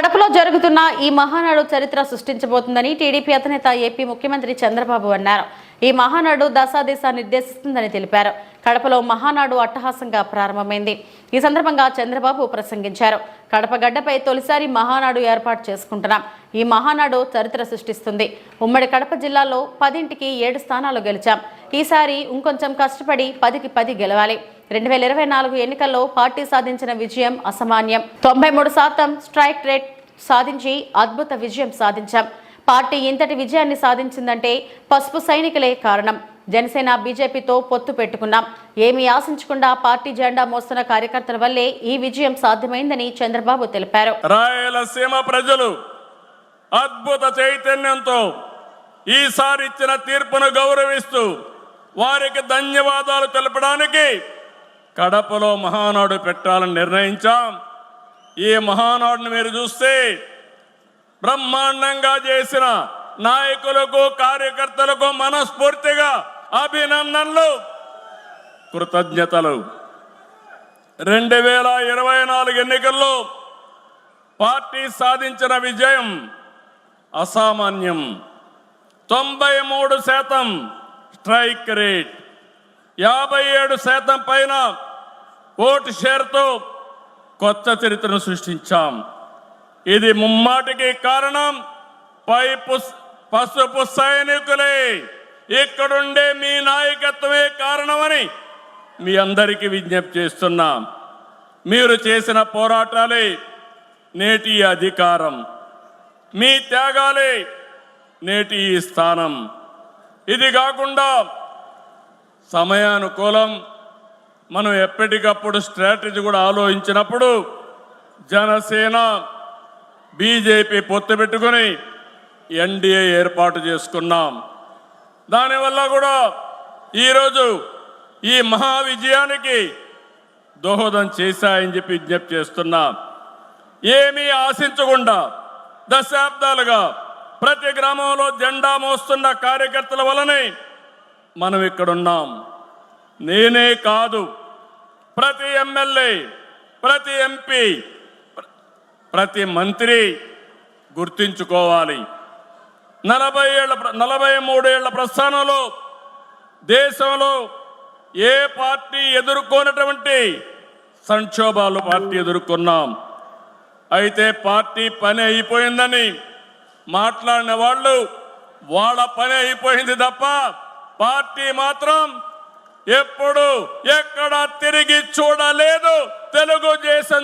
కడపలో జరుగుతున్న ఈ మహానాడు చరిత్ర సృష్టించబోతుందని టీడీపీ అధినేత ఏపీ ముఖ్యమంత్రి చంద్రబాబు అన్నారు. ఈ మహానాడు దశాదిశ నిర్దేశిస్తుందని తెలిపారు. కడపలో మహానాడు అట్టహాసంగా ప్రారంభమైంది. ఈ సందర్భంగా చంద్రబాబు ప్రసంగించారు. కడప గడ్డపై తొలిసారి మహానాడు ఏర్పాటు చేసుకుంటున్నాం. ఈ మహానాడు చరిత్ర సృష్టిస్తుంది. ఉమ్మడి కడప జిల్లాలో పదింటికి ఏడు స్థానాలు గెలిచాం. ఈసారి ఇంకొంచెం కష్టపడి పదికి పది గెలవాలి. రెండు వేల ఇరవై నాలుగు ఎన్నికల్లో పార్టీ సాధించిన విజయం అసామాన్యం. తొంభై మూడు శాతం స్ట్రైక్ రేట్ సాధించి అద్భుత విజయం సాధించాం. పార్టీ ఇంతటి విజయాన్ని సాధించిందంటే పసుపు సైనికులే కారణం. జనసేన బీజేపీతో పొత్తు పెట్టుకున్నాం. ఏమీ ఆశించకుండా పార్టీ జెండా మోస్తున్న కార్యకర్తల వల్లే ఈ విజయం సాధ్యమైందని చంద్రబాబు తెలిపారు. రాయలసీమ ప్రజలు అద్భుత చైతన్యంతో ఈసారి ఇచ్చిన తీర్పును గౌరవిస్తూ వారికి ధన్యవాదాలు తెలపడానికి కడపలో మహానాడు పెట్టాలని నిర్ణయించాం. ఈ మహానాడును మీరు చూస్తే బ్రహ్మాండంగా చేసిన నాయకులకు కార్యకర్తలకు మనస్ఫూర్తిగా అభినందనలు. కృతజ్ఞతలు. రెండు వేల ఇరవై నాలుగు ఎన్నికల్లో పార్టీ సాధించిన విజయం అసామాన్యం. తొంభై మూడు శాతం స్ట్రైక్ రేట్. యాభై ఏడు శాతం పైన ఓటు షేర్తో కొత్త చరిత్రను సృష్టించాం. ఇది ముమ్మాటికి కారణం పై పుస్- పసుపు సైనికులే. ఇక్కడుండే మీ నాయకత్వమే కారణమని మీ అందరికీ విజ్ఞప్తి చేస్తున్నాం. మీరు చేసిన పోరాటాలే నేటి అధికారం. మీ త్యాగాలే నేటి ఈ స్థానం. ఇది కాకుండా సమయానుకూలం. మనం ఎప్పటికప్పుడు స్ట్రాటజీ కూడా ఆలోచించినప్పుడు జనసేన బీజేపీ పొత్తు పెట్టుకొని ఎన్డీఏ ఏర్పాటు చేసుకున్నాం. దానివల్ల కూడా ఈరోజు ఈ మహా విజయానికి దోహదం చేశాయని చెప్పి విజ్ఞప్తి చేస్తున్నా. ఏమీ ఆశించకుండా దశాబ్దాలుగా ప్రతి గ్రామంలో జెండా మోస్తున్న కార్యకర్తల వలనే మనం ఇక్కడున్నాం. నేనే కాదు ప్రతి ఎమ్మెల్యే ప్రతి ఎంపీ ప్రతి మంత్రి గుర్తించుకోవాలి. నలభై ఏళ్ళ నలభై మూడేళ్ళ ప్రస్థానంలో దేశంలో ఏ పార్టీ ఎదుర్కొన్నటువంటి సంక్షోభాలు పార్టీ ఎదుర్కొన్నాం. అయితే పార్టీ పని అయిపోయిందని మాట్లాడిన వాళ్ళు వాళ్ళ పని అయిపోయింది తప్ప పార్టీ మాత్రం ఎప్పుడు ఎక్కడ తిరిగి చూడలేదు. తెలుగుదేశం